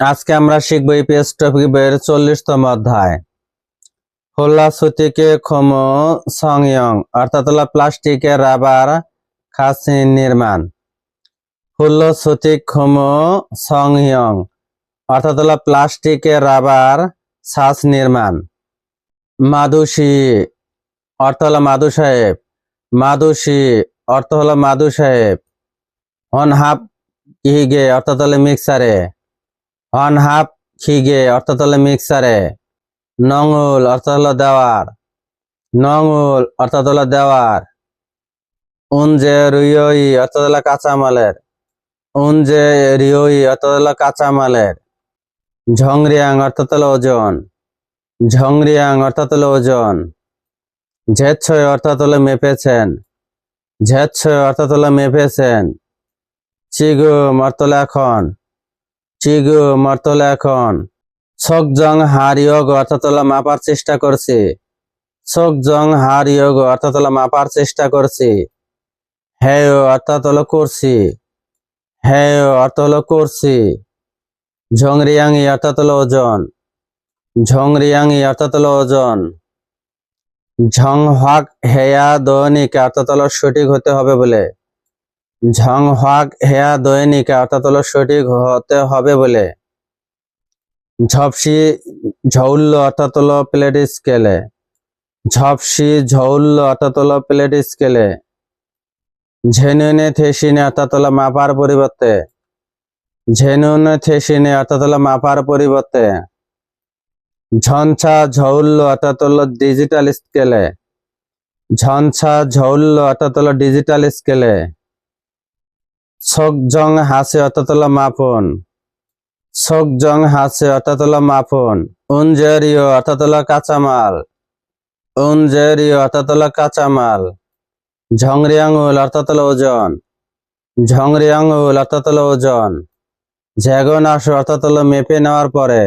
আজকে আমরা শিখব ইপিএস বইয়ের চল্লিশতম অধ্যায়। হোল্লা সুতিকে খম সংয়ং, অর্থাৎ হলো প্লাস্টিকের রাবার খাসি নির্মাণ। হুল্ল সুতিক খম সংয়ং, অর্থাৎ হলো প্লাস্টিকের রাবার শ্বাস নির্মাণ। মাদুসি অর্থ হলো মাদু সাহেব মাদুসি অর্থ হলো মাদু সাহেব অনহাপ ইহিগে অর্থাৎ হলো মিক্সারে। অন হাফ খিগে অর্থাৎ হলো মিক্সারে নঙুল অর্থাৎ হলো দেওয়ার নঙুল অর্থাৎ হলো দেওয়ার উনজে রুইয়ই অর্থাৎ হলো কাঁচামালের উনজে রিয়ই অর্থাৎ হলো কাঁচামালের ঝংরিয়াং অর্থাৎ হলো ওজন ঝংরিয়াং অর্থাৎ হলো ওজন ঝেচ্ছয় অর্থাৎ হলো মেপেছেন ঝেচ্ছয় অর্থাৎ হলো মেপেছেন চিগুম অর্থ হলো এখন চিগু মর্তলে এখন। সকজং হার ইয়োগ অর্থাৎ হলো মাপার চেষ্টা করছি। হার ইয়োগ অর্থাৎ মাপার চেষ্টা করছি। হ্যাঁ অর্থাৎ হলো করছি। হ্যাঁ অর্থ হলো করছি। ঝংরিয়াংই অর্থাৎ হলো ওজন। ঝংরিয়াংই অর্থাৎ ওজন। ঝং হাক হেয়া দৈনিক অর্থাৎ হলো সঠিক হতে হবে বলে। ঝং হাক হেয়া দৈনিক অর্থাৎ হলো সঠিক হতে হবে বলে। ঝপসি ঝৌল্য অর্থাৎ হলো প্লেট স্কেলে। ঝপসি ঝৌল্য অর্থাৎ হলো প্লেট স্কেলে। ঝেনুনে থেসিনে অর্থাৎ হলো মাপার পরিবর্তে। ঝেনুনে থেসিনে অর্থাৎ হলো মাপার পরিবর্তে। ঝঞ্ছা ঝৌল্য অর্থাৎ হলো ডিজিটাল স্কেলে। ঝঞ্ছা ঝৌল্য অর্থাৎ হলো ডিজিটাল স্কেলে। সকজং হাসে অর্থাৎ হলো মাপন সকজং হাসে অর্থাৎ হলো মাপন। উনজেরিও অর্থাৎ হলো কাঁচামাল। উনজেরিও অর্থাৎ হলো কাঁচামাল। ঝংরি আঙুল অর্থাৎ হলো ওজন। ঝংরি আঙুল অর্থাৎ হলো ওজন। ঝ্যাগন আসো অর্থাৎ হলো মেপে নেওয়ার পরে।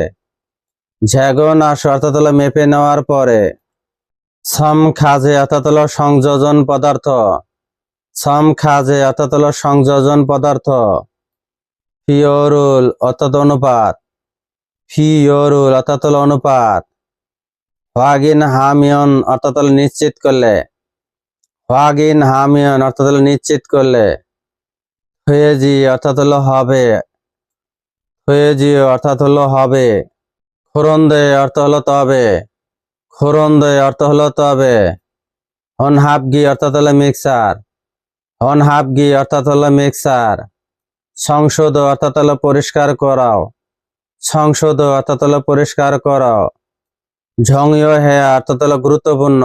ঝ্যাগন আসো অর্থাৎ হলো মেপে নেওয়ার পরে। সম খাজে অর্থাৎ হলো সংযোজন পদার্থ। সম খাজে অর্থাৎ হলো সংযোজন পদার্থ। ফিওরুল অর্থাৎ অনুপাত। ফিওরুল অর্থাৎ হলো অনুপাত। হোয়াগিন হামিয়ন অর্থাৎ হলো নিশ্চিত করলে। হোয়াগিন হামিয়ন অর্থাৎ হলো নিশ্চিত করলে। হয়েজি অর্থাৎ হলো হবে। হয়েজি অর্থাৎ হলো হবে। খোরন্দে অর্থ হলো তবে। খোরন্দে অর্থ হলো তবে। হন হাফগি অর্থাৎ হলো মিক্সার। হন হাফগি অর্থাৎ হলো মিক্সার। সংশোধ অর্থাৎ হলো পরিষ্কার করাও। সংশোধ অর্থাৎ হলো পরিষ্কার করাও। ঝংয় হে অর্থাৎ হলো গুরুত্বপূর্ণ।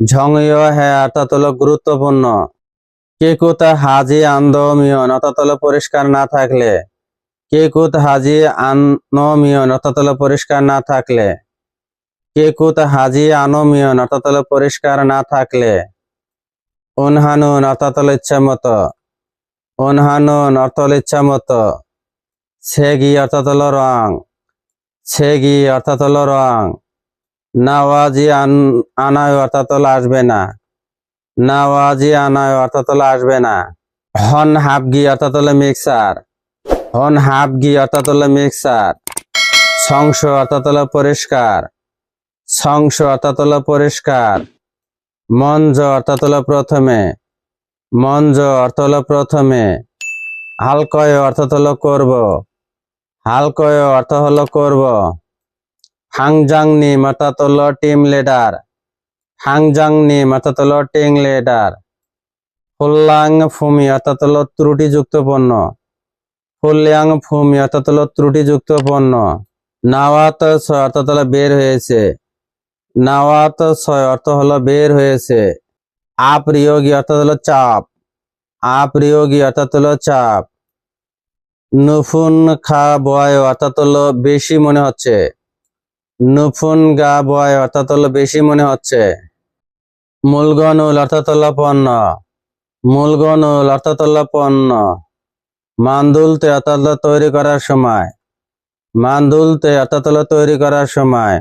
ঝংয় হে অর্থাৎ হলো গুরুত্বপূর্ণ। কে কোথা হাজি আন্দমিয়ন অর্থাৎ হলো পরিষ্কার না থাকলে। কে কুত হাজি আনমিয়ন অর্থাৎ হলো পরিষ্কার না থাকলে। কে কুত হাজি আনমিয়ন অর্থাৎ হলো পরিষ্কার না থাকলে। উনহানুন অর্থাৎ হলো ইচ্ছা মতো। উনহানুন অর্থ হলো ইচ্ছা মতো। সেগি অর্থাৎ হলো রং। সেগি অর্থাৎ হলো রং। নাওয়াজি আন আনায় অর্থাৎ হলো আসবে না। নাওয়াজি আনায় অর্থাৎ হলো আসবে না। হন হাফগি অর্থাৎ হলো মিক্সার। হন হাফগি অর্থাৎ হলো মিক্সার। সংস অর্থাৎ হলো পরিষ্কার। সংস অর্থাৎ হলো পরিষ্কার। মঞ্জ অর্থাৎ হলো প্রথমে। মঞ্জ অর্থ হলো প্রথমে। হালকয় অর্থাৎ হলো করব। হালকয় অর্থ হলো করব। হাংজাং নিম অর্থাৎ হলো টিম লিডার। হাংজাং নিম অর্থাৎ হলো টিম লিডার। ফুল্লাং ফুমি অর্থাৎ হলো ত্রুটিযুক্ত পণ্য। ফুল্যাং ফুমি অর্থাৎ হলো ত্রুটিযুক্ত পণ্য। নাওয়াত অর্থাৎ হলো বের হয়েছে। নাওয়াত ছয় অর্থ হলো বের হয়েছে। আপ্রিয়োগী অর্থাৎ হলো চাপ। আপ্রিয়োগী অর্থাৎ হলো চাপ। নুফুন খা বয় অর্থাৎ হলো বেশি মনে হচ্ছে। নুফুন গা বয় অর্থাৎ হলো বেশি মনে হচ্ছে। মূলগনুল অর্থাৎ হলো পণ্য। মূলগনুল অর্থাৎ হলো পণ্য। মান্দুলতে অর্থাৎ তৈরি করার সময়। মান্দুলতে অর্থাৎ হলো তৈরি করার সময়।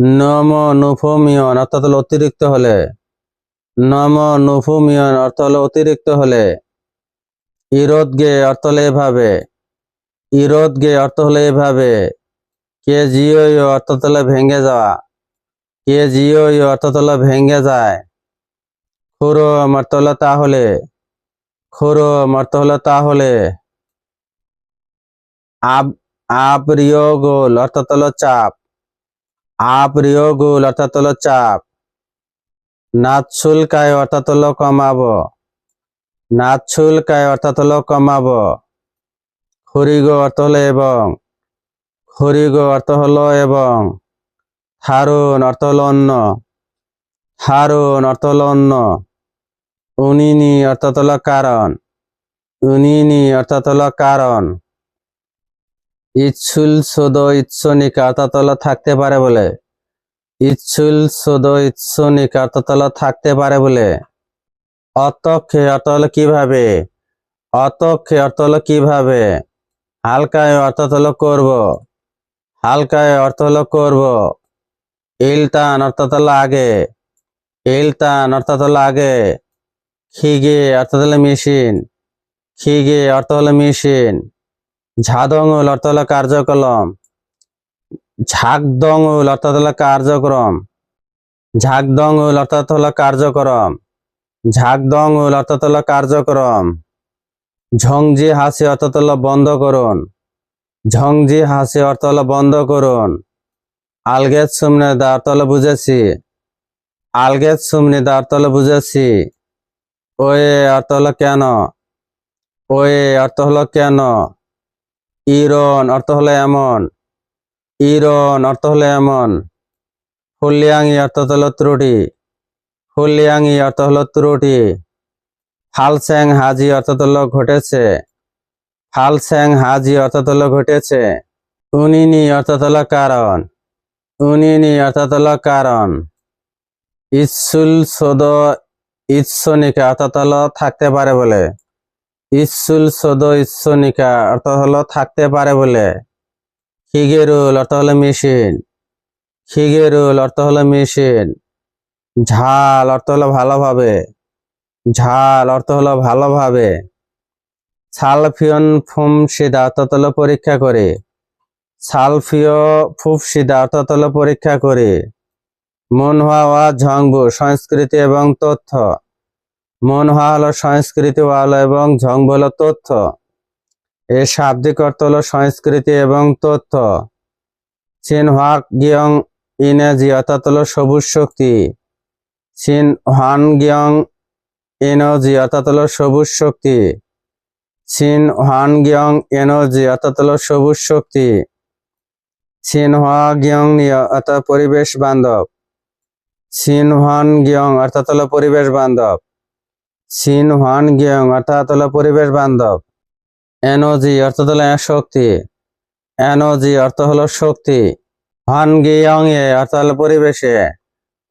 নম নুফমিয়ন অর্থাৎ হলো অতিরিক্ত হলে। নম নুফুমিয়ন অর্থ হলো অতিরিক্ত হলে। ইরোদ গে অর্থ হলো এভাবে। ইরোদ গে অর্থ হলো এভাবে। কে জিও অর্থ হলো ভেঙে যাওয়া। কে জিও অর্থ হলো ভেঙে যায়। খুরো অর্থ হলো তাহলে। খুরো অর্থ হলো তাহলে। আব আপ্রিয় গোল অর্থাৎ হলো চাপ। আপ্রিয় গোল, অর্থাৎ হলো চাপ। নাচ শুল্কায়, অর্থাৎ হলো কমাবো। নাচ শুল্কায়, অর্থাৎ হলো কমাবো। খরিগো অর্থ হলো এবং। খরিগো অর্থ হলো এবং। থারুন, অর্থ হলো অন্য। থারুন, অর্থ হলো অন্য। উনিনি, অর্থাৎ হলো কারণ। উনিনি, অর্থাৎ হলো কারণ। ইচ্ছুল সদ ইচ্ছনিকা অর্থাৎ থাকতে পারে বলে। ইচ্ছুল সদ ইচ্ছনিকা অর্থাৎ থাকতে পারে বলে। অতক্ষে হলো কীভাবে? অতক্ষে হলো কীভাবে? হালকায় অর্থাৎ হলো করব। হালকায় অর্থ হলো করব। ইলতান অর্থাৎ হলো আগে। ইলতান অর্থাৎ হলো আগে। খিগে অর্থাৎ হলো মেশিন। খিগে অর্থ হলো মেশিন। ঝাদঙ্গুল অর্থ হলো কার্যকলাপ ঝাকদঙ্গুল অর্থাৎ হলো কার্যক্রম। ঝাকদঙ্গুল অর্থাৎ হলো কার্যক্রম। ঝাকদঙ্গুল অর্থাৎ হলো কার্যক্রম। ঝংজি হাসি অর্থাৎ হলো বন্ধ করুন। ঝংজি হাসি অর্থ হলো বন্ধ করুন। আলগেত সুমনে দা অর্থ হলো বুঝেছি। আলগেত সুমনে দা অর্থ হলো বুঝেছি। ওয়ে অর্থ হলো কেন? ওয়ে অর্থ হলো কেন? ইরন অর্থ হলো এমন। ইরন অর্থ হলো এমন। হুলিয়াঙ্গি অর্থ হলো ত্রুটি। হুলিয়াঙ্গি অর্থ হলো ত্রুটি। ফালস্যাং হাজি অর্থাৎ হলো ঘটেছে। ফালস্যাং হাজি অর্থাৎ হলো ঘটেছে। উনিনি অর্থাৎ হলো কারণ। উনিনি অর্থাৎ হলো কারণ। ইসুল সদ ইৎসনিকা অর্থাৎ থাকতে পারে বলে। ইসুল সদ ইৎসনিকা অর্থ হলো থাকতে পারে বলে। খিগেরুল, অর্থ হলো মেশিন। খিগেরুল, অর্থ হলো মেশিন। ঝাল, অর্থ হলো ভালোভাবে। ঝাল, অর্থ হলো ভালোভাবে। সালফিয়ন ফুম সিদা অর্থাৎ হলো পরীক্ষা করে। সালফিয় ফুফ সিদা অর্থাৎ হলো পরীক্ষা করে। মন হওয়া, ঝংবু, সংস্কৃতি এবং তথ্য। মনহা হলো সংস্কৃতি ওয়াল এবং ঝংবু হলো তথ্য। এর শাব্দিক অর্থ হলো সংস্কৃতি এবং তথ্য। চিন হোয়াক গিয়ং ইনাজি অর্থাৎ হলো সবুজ শক্তি। চিন হান গিয়ং এনার্জি অর্থাৎ হলো সবুজ শক্তি। চিন হান গিয়ং এনার্জি অর্থাৎ হলো সবুজ শক্তি। চিন হওয়া গিয়ং অর্থাৎ পরিবেশ বান্ধব। চিন হান গিয়ং অর্থাৎ হলো পরিবেশ বান্ধব। চিন হান গিয়ং, অর্থাৎ হলো পরিবেশ বান্ধব। এনার্জি অর্থাৎ হলো শক্তি। এনার্জি অর্থ হলো শক্তি। হান গিয়ং এ অর্থ হলো পরিবেশে।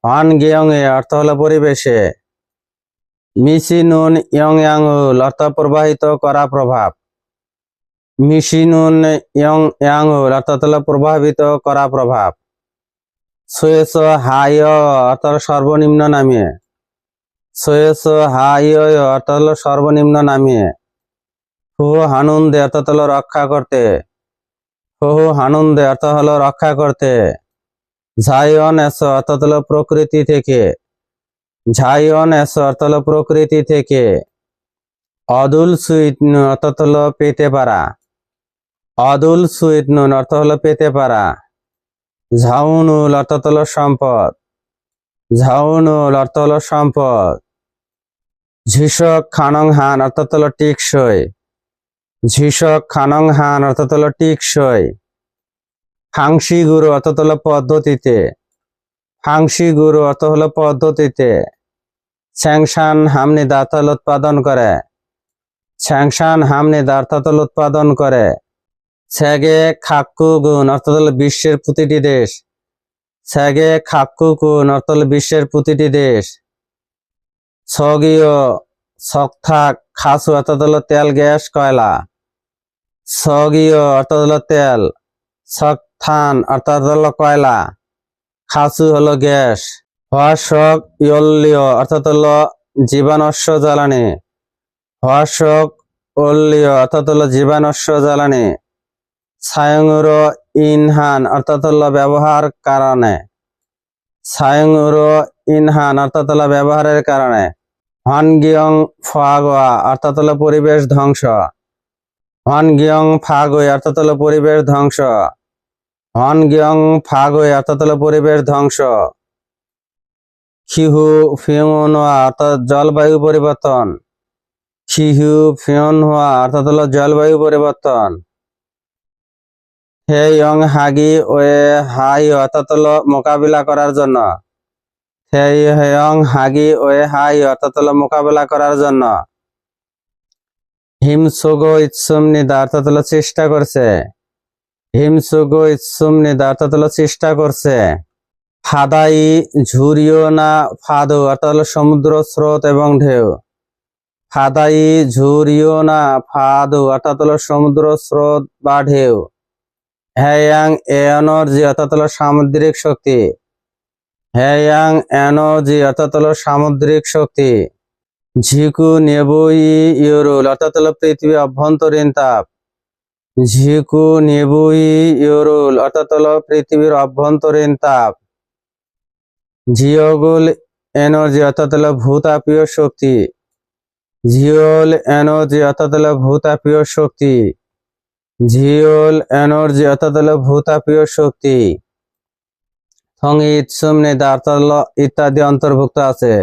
হান গিয়ং এ অর্থ হলো পরিবেশে। মিশিনুন ইয়ং ইয়াংউল অর্থ প্রবাহিত করা প্রভাব। মিশিনুন ইয়ং ইয়াংউল অর্থাৎ হলো প্রভাবিত করা প্রভাব। সোয়েস হাই অর্থ সর্বনিম্ন নামিয়ে সোয়েস হাই অর্থ হলো সর্বনিম্ন নামিয়ে। হু হানুন্দে অর্থাৎ হলো রক্ষা করতে। হু হানুন্দে অর্থ হলো রক্ষা করতে। ঝাইন এস, অর্থাৎ হলো প্রকৃতি থেকে। ঝাইন এস অর্থ হলো প্রকৃতি থেকে। অদুল সুইট অর্থাৎ হলো পেতে পারা। অদুল সুইট নুন অর্থ হলো পেতে পারা। ঝাউনুল অর্থাৎ হলো সম্পদ। ঝাউনুল অর্থ হলো সম্পদ। ঝিসক খানং হান অর্থাৎ হলো টিকসই। ঝিসক খানং হান অর্থাৎ হলো টিকসই। ফাংসি গুরু অর্থাৎ হলো পদ্ধতিতে। ফাংসি গুরু অর্থ হলো পদ্ধতিতে। স্যাংশান হামনি দাঁতাল উৎপাদন করে। স্যাংশান হামনি দাঁতাল উৎপাদন করে। স্যাগে খাক্কু গুণ অর্থাৎ হলো বিশ্বের প্রতিটি দেশ। স্যাগে খাক্কু গুণ অর্থ হলো বিশ্বের প্রতিটি দেশ। স্বগীয় শক্থাক খাসু অর্থাৎ হলো তেল, গ্যাস, কয়লা। স্বগীয় অর্থাৎ হলো তেল শক্থান অর্থাৎ হলো কয়লা। খাসু হলো গ্যাস। হর্ষক ইয়ল্লীয় অর্থাৎ হলো জীবাণস্য জ্বালানি। হর্ষক অল্লীয় অর্থাৎ হলো জীবাণস্য জ্বালানি। সায়ংর ইনহান, অর্থাৎ হলো ব্যবহার কারণে। সায়ংর ইনহান, অর্থাৎ হলো ব্যবহারের কারণে। হনগিয়ং ফাগোয়া, অর্থাৎ হলো পরিবেশ ধ্বংস। হন হনগিয়ং ফাগোয়, অর্থাৎ হলো পরিবেশ ধ্বংস। হনগিয়ং ফাগোয়, অর্থাৎ হলো পরিবেশ ধ্বংস। খিহু ফিউন হওয়া অর্থাৎ জলবায়ু পরিবর্তন। খিহু ফিউন হওয়া অর্থাৎ হলো জলবায়ু পরিবর্তন। হে ইয়ং হাগি ওয়ে হাই অর্থাৎ মোকাবিলা করার জন্য। হে ইয়ং হাগি ওয়ে হাই হলো মোকাবিলা করার জন্য। হিমসুগো ইৎসুম নিদা অর্থাৎ হলো চেষ্টা করছে। হিমসুগো ইৎসুম নিদা অর্থাৎ হলো চেষ্টা করছে। ফাদাই ঝুরিও না ফাদু অর্থাৎ সমুদ্র স্রোত এবং ঢেউ। ফাদাই ঝুরিও না ফাদু অর্থাৎ সমুদ্র স্রোত বা ঢেউ। হ্যাং এনার্জি অর্থাৎ হলো সামুদ্রিক শক্তি। হ্যাং এনার্জি অর্থাৎ হলো সামুদ্রিক শক্তি। ঝিকু নেবুই ইউরুল অর্থাৎ হলো পৃথিবী অভ্যন্তরীণ তাপ। ঝিকু নেবুই ইউরুল অর্থাৎ হলো পৃথিবীর অভ্যন্তরীণ তাপ। জিওগুল এনার্জি অর্থাৎ হলো ভূতাপীয় শক্তি। জিওল এনার্জি অর্থাৎ হলো ভূতাপীয় শক্তি। জিওল এনার্জি, অর্থাৎ হলো ভূতাপীয় শক্তি। সংগীত সুমনিদা, অর্থাৎ ইত্যাদি অন্তর্ভুক্ত আছে।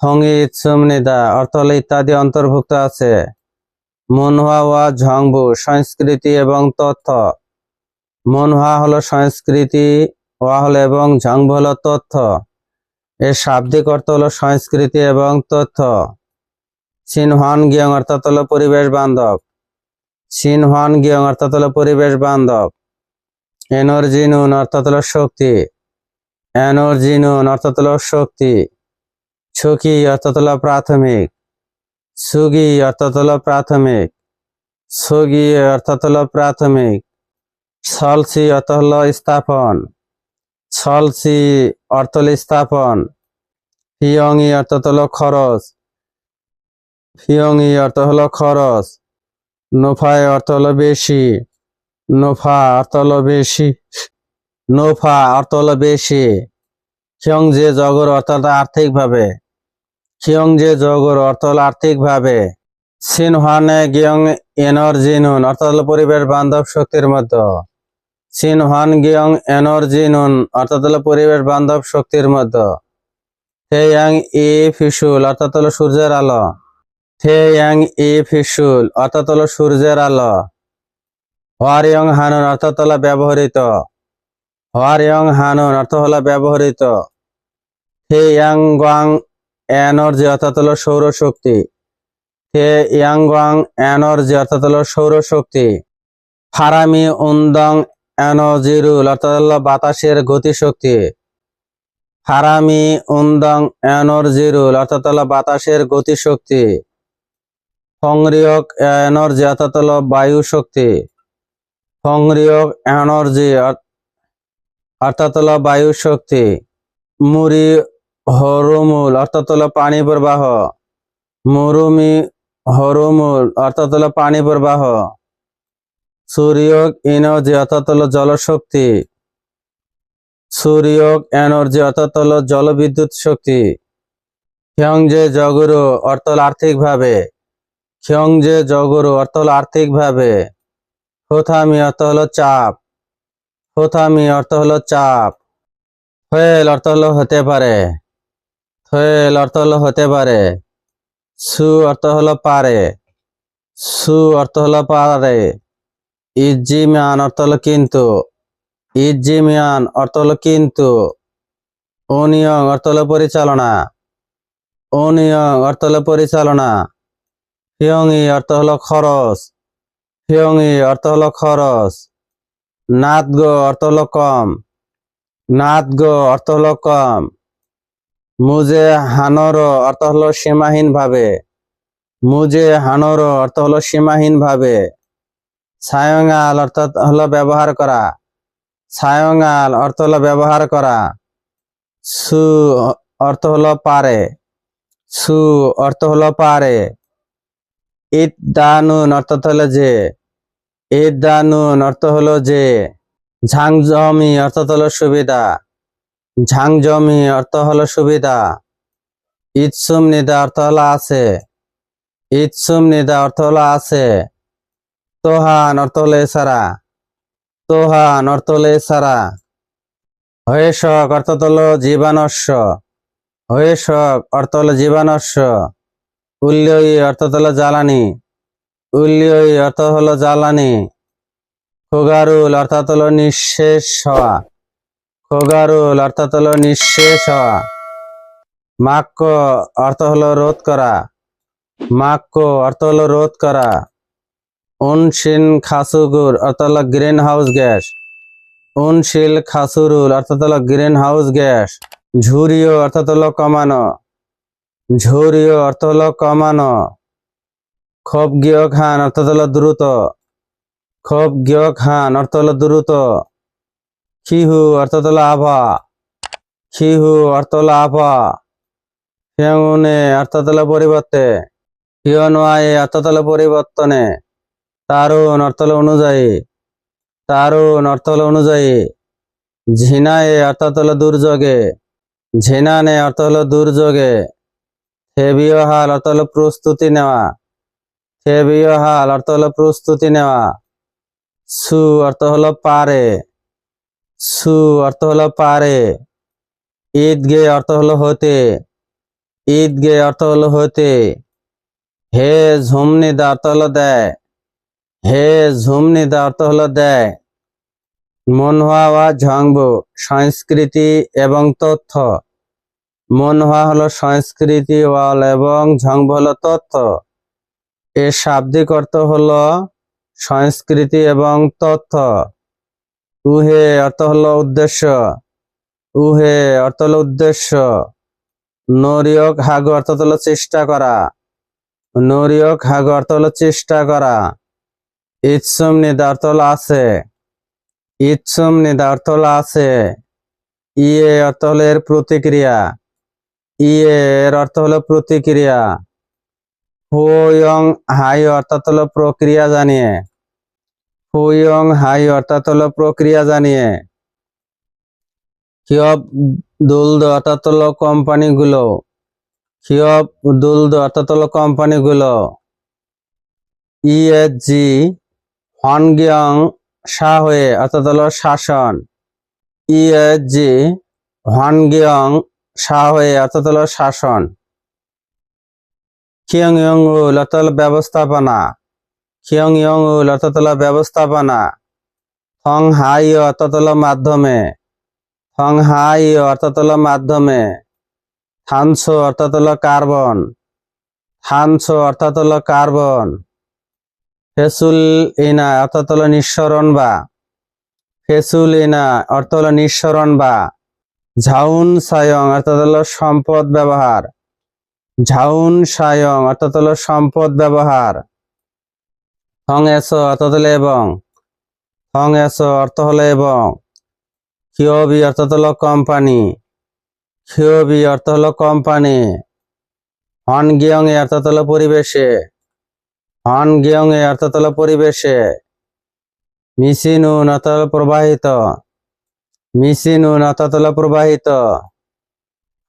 সংগীত সুমনিদা অর্থ হলো ইত্যাদি অন্তর্ভুক্ত আছে। মনহা ওয়া ঝংবু, সংস্কৃতি এবং তথ্য। মনহা হলো সংস্কৃতি, ওয়া হলো এবং ঝংবু হলো তথ্য। এর শাব্দিক অর্থ হলো সংস্কৃতি এবং তথ্য। সিনহান গিয়ং অর্থাৎ হলো পরিবেশ বান্ধব। সিনহান গিয়ং অর্থাৎ হলো পরিবেশ বান্ধব। এনার্জি নুন অর্থাৎ হলো শক্তি। এনার্জি নুন অর্থাৎ হলো শক্তি। ছুকি অর্থাৎ হলো প্রাথমিক। সুগি অর্থাৎ হলো প্রাথমিক। সুগি অর্থাৎ হলো প্রাথমিক। সলসি অর্থ হলো স্থাপন। সলসি অর্থ হলো স্থাপন। ফিয়ংই অর্থাৎ হলো খরচ। ফিয়ংই অর্থ হলো খরচ। নোফায় অর্থ হলো বেশি। নোফা অর্থ হলো বেশি। নোফা অর্থ হলো বেশি। খিয়ং যে জগর অর্থাৎ আর্থিকভাবে। খিয়ং যে জগর অর্থ হলো আর্থিকভাবে। সিনহানে গিয়ং এনার্জি নুন অর্থাৎ হলো পরিবেশ বান্ধব শক্তির মধ্যে। সিনহান গিয়ং এনার্জি নুন অর্থাৎ হলো পরিবেশ বান্ধব শক্তির মধ্যে। হে ইয়াং ই ফিসুল অর্থাৎ হলো সূর্যের আলো। ইয়াং ই ফিসুল অর্থাৎ হলো সূর্যের আলো। হোয়ারিয়ং হানুন অর্থাৎ হলো ব্যবহৃত। হোয়ারিয়ং হানুন অর্থ হলো ব্যবহৃত। ইয়াং গাং এনার্জি অর্থাৎ হলো সৌরশক্তি। হে ইয়াং গাং এনার্জি অর্থাৎ হলো সৌরশক্তি। ফারামি উন্দং এনার্জিরুল অর্থাৎ হলো বাতাসের গতিশক্তি। ফারামি উন্দং এনার্জিরুল অর্থাৎ হলো বাতাসের গতিশক্তি। ফংরিয়ক এনার্জি অর্থাৎ হলো বায়ু শক্তি ফংরিয়ক এনার্জি অর্থাৎ হলো বায়ু শক্তি মুরি হরুমুল অর্থাৎ হলো পানি প্রবাহ। মরুমি হরুমুল অর্থাৎ হলো পানি প্রবাহ। সূর্যক এনার্জি অর্থাৎ হলো জলশক্তি। সূর্যক এনার্জি অর্থাৎ হলো জলবিদ্যুৎ শক্তি। খিয়ংজে জগরু অর্থ হলো আর্থিকভাবে খিয়ংজে জগরু অর্থ হলো আর্থিকভাবে হোথামি অর্থ হলো চাপ হোথামি অর্থ হলো চাপ ফেল অর্থ হলো হতে পারে ফেল অর্থ হলো হতে পারে সু অর্থ হলো পারে সু অর্থ হলো পারে ইজিমিয়ান অর্থ হলো কিন্তু ইজিমিয়ান অর্থ হলো কিন্তু অনিয়ং অর্থ হলো পরিচালনা অনিয়ং অর্থ হলো পরিচালনা হিয়ংই অর্থ হলো খরচ হিয়ংই অর্থ হলো খরচ নাতগো অর্থ হলো কম নাতগো অর্থ হলো কম মুজে হানরো অর্থ হলো সীমাহীন ভাবে মুজে হানরো অর্থ হলো সীমাহীন ভাবে সায়ঙ্গাল অর্থাৎ হলো ব্যবহার করা সায়ঙ্গাল অর্থ হলো ব্যবহার করা সু অর্থ হলো পারে সু অর্থ হলো পারে ইট দানুন অর্থাৎ হলো যে ইদানুন অর্থ হলো যে ঝাংজমি অর্থ হলো সুবিধা। ঝাংজমি অর্থ হলো সুবিধা। ইৎসুম নিদা অর্থ হলো আছে। ইৎসুম নিদা অর্থ হলো আছে। তোহান অর্থ হলো এছাড়া। তোহান অর্থ হলো এছাড়া। হয়েশক অর্থ হলো জীবানস্য। হয়েশক অর্থ হলো জীবানস্য। উল্লয়ী অর্থ হলো জ্বালানি। উল্লয়ী অর্থ হলো জ্বালানি। খোগারুল অর্থাৎ হলো নিঃশেষ হওয়া। খোগারুল অর্থাৎ হলো নিঃশেষ হওয়া। মাক্য অর্থ হলো রোধ করা। মাক্য অর্থ হলো রোধ করা। উনশিন খাসুগুর অর্থ হলো গ্রিন হাউস গ্যাস। উনশিল খাসুরুল অর্থাৎ হলো গ্রিন হাউস গ্যাস। ঝুরিও অর্থাৎ হলো কমানো। ঝুরিও অর্থ হলো কমানো। খোপ গিয় খান অর্থাৎ হলো দ্রুত। খোপ গিয় খান অর্থ হলো দ্রুত। খিহু অর্থাৎ হলো আভা। খিহু অর্থ হলো আভা। ফেউনে অর্থাৎ হলো পরিবর্তে। ফিওনওয়াই অর্থাৎ হলো পরিবর্তনে। তারুণ অর্থ হলো অনুযায়ী। তারুণ অর্থ হলো অনুযায়ী। ঝিনায়ে অর্থাৎ হলো দুর্যোগে। ঝিনানে অর্থ হলো দুর্যোগে। থেবিও হাল অর্থ হলো প্রস্তুতি নেওয়া। থেবিও হাল অর্থ হলো প্রস্তুতি নেওয়া। সু অর্থ হলো পারে। সু অর্থ হলো পারে। ঈদ গে অর্থ হলো হতে। ঈদ গে অর্থ হলো হতে। হে ঝুমনি দা অর্থ হলো দেয়। হে ঝুমনি দা অর্থ হলো দেয়। মনহা ওয়া ঝংবু, সংস্কৃতি এবং তথ্য। মনহা হলো সংস্কৃতি ওয়াল এবং ঝংবু হলো তথ্য এর শাব্দিক অর্থ হলো সংস্কৃতি এবং তথ্য উহে অর্থ হলো উদ্দেশ্য। উহে অর্থ হলো উদ্দেশ্য। নরিয়ক হাগু অর্থ হলো চেষ্টা করা। নরিয়ক হাগু অর্থ হলো চেষ্টা করা। ইৎসুম নিদা হলো আছে। ইৎসুম নিদা হলো আছে। ইয়ে অর্থ হলো এর প্রতিক্রিয়া। ইয়ে এর অর্থ হলো প্রতিক্রিয়া। হুয়ং হাই অর্থাৎ হলো প্রক্রিয়া জানিয়ে। হুয়ং হাই অর্থাৎ হলো প্রক্রিয়া জানিয়ে। কিয়ব দুলদ অর্থাৎ হলো কোম্পানিগুলো। কিয়ব দুলদ অর্থাৎ হলো কোম্পানিগুলো। ইএসজি হনগিয়ং শাহ হয়ে অর্থাৎ হলো শাসন। ইএসজি হনগিয়ং শাহ হয়ে অর্থাৎ হলো শাসন। খিয়ং ইয়ং উল অর্থাৎ ব্যবস্থাপনা। খিয়ং ইয়ং উল অর্থাৎ ব্যবস্থাপনা। থং হাই অর্থাৎ মাধ্যমে। থং হাই অর্থাৎ মাধ্যমে। থানসো অর্থাৎ কার্বন। থানসো অর্থাৎ কার্বন। ফেসুল ইনা অর্থাৎ নিঃসরণ বা। ফেসুল ইনা অর্থ হলো নিঃসরণ বা। ঝাউন সায়ং, অর্থাৎ হলো সম্পদ ব্যবহার। ঝাউন সায়ং, অর্থাৎ হলো সম্পদ ব্যবহার। থং এস, অর্থাৎ হলো এবং। থং এস, অর্থ হলো এবং। খিওবি অর্থাৎ হলো কোম্পানি। খিওবি অর্থ হলো কোম্পানি। হন গিয়ং এ অর্থাৎ হলো পরিবেশে। হন গিয়ং এ অর্থাৎ হলো পরিবেশে। মিসিনুন, অর্থাৎ প্রবাহিত। মিসিনুন অর্থাৎ হলো প্রবাহিত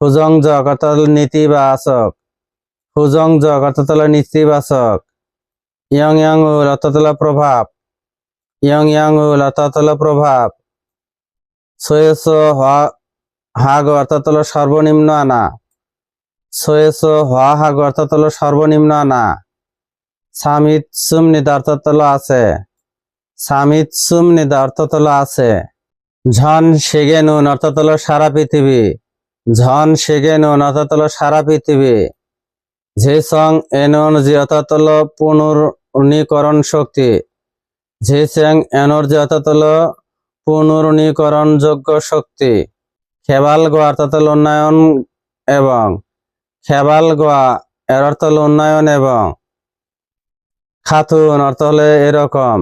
সুজংজক অর্থাৎ হলো নেতিবাচক অর্থাৎ হলো নেতিবাচক। ইয়ং ইয়াং উল হলো প্রভাব। ইয়ং ইয়াং উল হলো প্রভাব। সোয়েস হাগ অর্থাৎ হলো সর্বনিম্ন আনা। সোয়েস হা হাগ অর্থাৎ হলো সর্বনিম্ন আনা। সামিত সুম নিদা, অর্থাৎ আছে। সামিত সুম নিদা, অর্থাৎ আছে। ঝন সেগে নুন অর্থাৎ সারা পৃথিবী। ঝন সেগে নুন অর্থাৎ সারা পৃথিবী। যে সং অর্থাৎ হলো পুনর্নীকরণ শক্তি। যে স্যাং এনার্জি অর্থাৎ হলো পুনর্নীকরণ যোগ্য শক্তি। খেবাল গোয়া হলো উন্নয়ন এবং খেবাল গোয়া এর অর্থ হলো উন্নয়ন এবং খাতুন অর্থ হলো এরকম।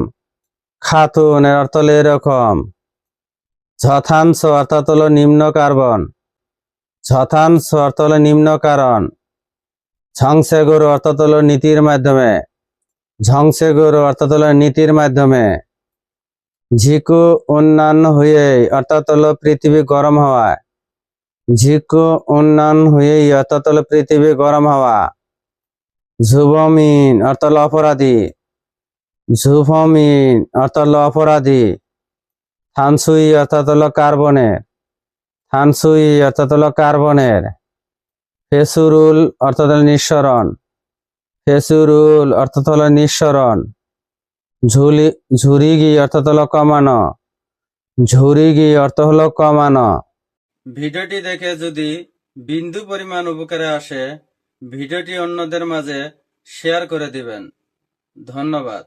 খাতুন এর অর্থ হলো এরকম। যথাংশ অর্থাৎ হলো নিম্ন কার্বন। যথাংশ অর্থ হলো নিম্ন কারণ। সংসেগুর অর্থাৎ হলো নীতির মাধ্যমে। ঝংসেগুরু অর্থাৎ হলো নীতির মাধ্যমে। ঝিকু উন্নয়ন হয়ে অর্থাৎ হলো পৃথিবী গরম হওয়ায় ঝিকু উন্নয়ন হয়ে অর্থাৎ হলো পৃথিবী গরম হওয়া। অর্থাৎ হলো অপরাধী। অর্থাৎ হলো অপরাধী। থানসুই অর্থাৎ হলো কার্বনের। থানসুই অর্থাৎ হলো কার্বনের। ফেসুরুল অর্থাৎ হলো নিঃসরণ। ফেসুরুল অর্থাৎ হলো নিঃসরণ। ঝুলি, ঝুরিগি অর্থাৎ হলো কমানো। ঝুরিগি অর্থ হলো কমানো। ভিডিওটি দেখে যদি বিন্দু পরিমাণ উপকারে আসে, ভিডিওটি অন্যদের মাঝে শেয়ার করে দিবেন। ধন্যবাদ।